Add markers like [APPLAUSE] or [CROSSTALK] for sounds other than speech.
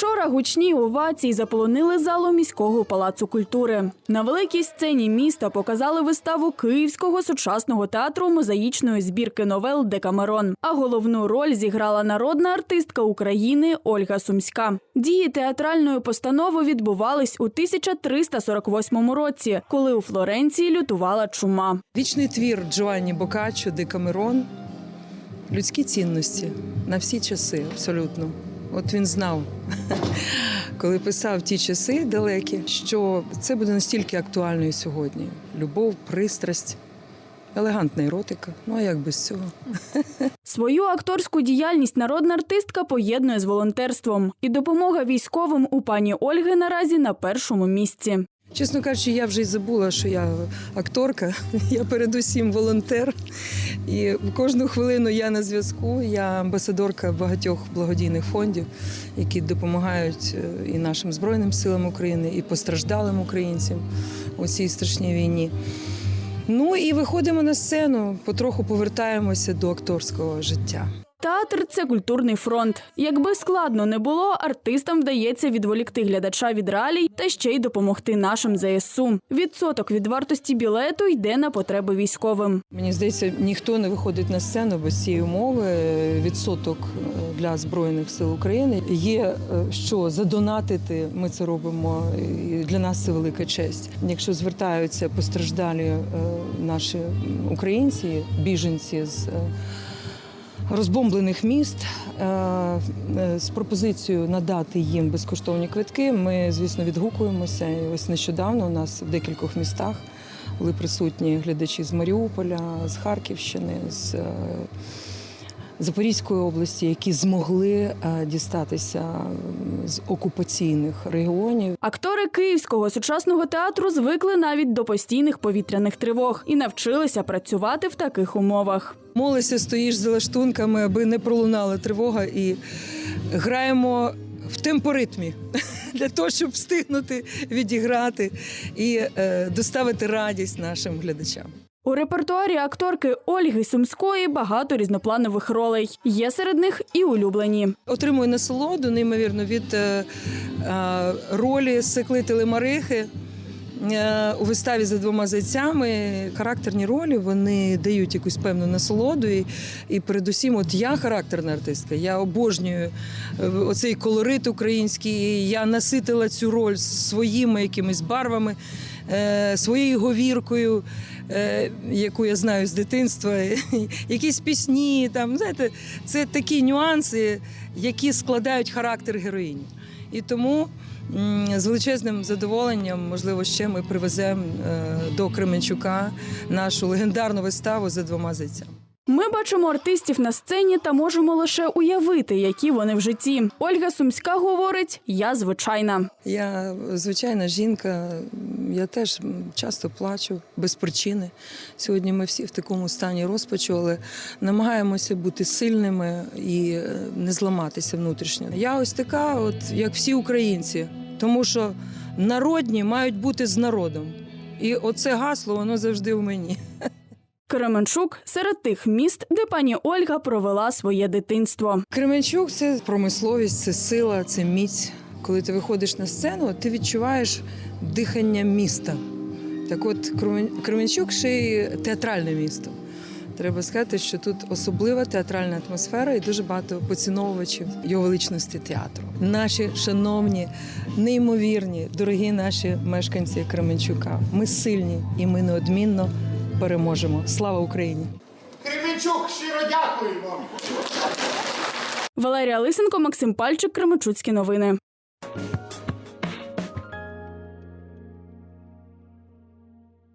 Вчора гучні овації заполонили залу міського палацу культури. На великій сцені міста показали виставу Київського сучасного театру мозаїчної збірки новел Декамерон. А головну роль зіграла народна артистка України Ольга Сумська. Дії театральної постанови відбувались у 1348 році, коли у Флоренції лютувала чума. Вічний твір Джоанні Бокаччо Декамерон. Людські цінності на всі часи, абсолютно. От він знав, коли писав ті часи далекі, що це буде настільки актуально і сьогодні. Любов, пристрасть, елегантна еротика. Ну а як без цього? Свою акторську діяльність народна артистка поєднує з волонтерством. І допомога військовим у пані Ольги наразі на першому місці. Чесно кажучи, я вже й забула, що я акторка. [LAUGHS] Я передусім волонтер. І кожну хвилину я на зв'язку. Я амбасадорка багатьох благодійних фондів, які допомагають е, і нашим збройним силам України, і постраждалим українцям у цій страшній війні. Ну і виходимо на сцену, потроху повертаємося до акторського життя. Театр це культурний фронт. Якби складно не було, артистам вдається відволікти глядача від реалій та ще й допомогти нашим ЗСУ. Відсоток від вартості білету йде на потреби військовим. Мені здається, ніхто не виходить на сцену без цієї умови. Відсоток е, для збройних сил України є е, що задонатити. Ми це робимо. і Для нас це велика честь. Якщо звертаються постраждалі е, наші українці, біженці з. Розбомблених міст е, е, з пропозицією надати їм безкоштовні квитки. Ми, звісно, відгукуємося. І ось нещодавно у нас в декількох містах були присутні глядачі з Маріуполя, з Харківщини, з е, Запорізької області, які змогли е, дістатися з окупаційних регіонів. Актори Київського сучасного театру звикли навіть до постійних повітряних тривог і навчилися працювати в таких умовах. Молися, стоїш за лаштунками, аби не пролунала тривога, і граємо в темпоритмі [LAUGHS] для того, щоб встигнути відіграти і е, доставити радість нашим глядачам. У репертуарі акторки Ольги Сумської багато різнопланових ролей. Є серед них і улюблені. Отримую насолоду, неймовірно, від е, е, ролі Секлители Марихи. е, У виставі за двома зайцями характерні ролі вони дають якусь певну насолоду. І, і передусім, от я характерна артистка. Я обожнюю е, оцей колорит український. Я наситила цю роль своїми якимись барвами, своєю говіркою, е, яку я знаю з дитинства. [LAUGHS] Якісь пісні, там знаєте, це такі нюанси, які складають характер героїні. І тому з величезним задоволенням, можливо, ще ми привеземо е, до Кременчука нашу легендарну виставу за двома зайцями. Ми бачимо артистів на сцені та можемо лише уявити, які вони в житті. Ольга Сумська говорить: я звичайна. Я звичайна жінка, я теж часто плачу без причини. Сьогодні ми всі в такому стані розпачу, але намагаємося бути сильними і е, не зламатися внутрішньо. Я ось така, от як всі українці, тому що народні мають бути з народом. І оце гасло, воно завжди в мені. Кременчук серед тих міст, де пані Ольга провела своє дитинство. Кременчук це промисловість, це сила, це міць. Коли ти виходиш на сцену, ти відчуваєш дихання міста. Так от Кремен- Кременчук ще й театральне місто. Треба сказати, що тут особлива театральна атмосфера і дуже багато поціновувачів його величності театру. Наші шановні, неймовірні, дорогі наші мешканці Кременчука. Ми сильні і ми неодмінно переможемо. Слава Україні! Кременчук, щиро дякую вам. Валерія Лисенко, Максим Пальчик, Кременчуцькі новини. Thank you